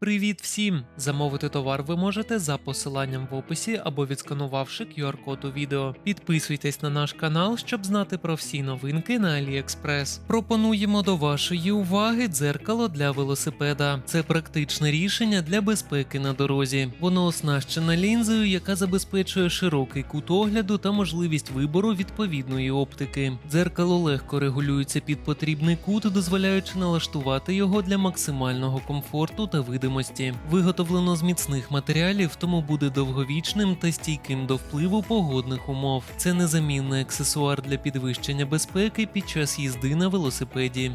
Привіт всім! Замовити товар ви можете за посиланням в описі або відсканувавши QR-код у відео. Підписуйтесь на наш канал, щоб знати про всі новинки на AliExpress. Пропонуємо до вашої уваги дзеркало для велосипеда. Це практичне рішення для безпеки на дорозі. Воно оснащене лінзою, яка забезпечує широкий кут огляду та можливість вибору відповідної оптики. Дзеркало легко регулюється під потрібний кут, дозволяючи налаштувати його для максимального комфорту та видимості. Виготовлено з міцних матеріалів, тому буде довговічним та стійким до впливу погодних умов. Це незамінний аксесуар для підвищення безпеки під час їзди на велосипеді.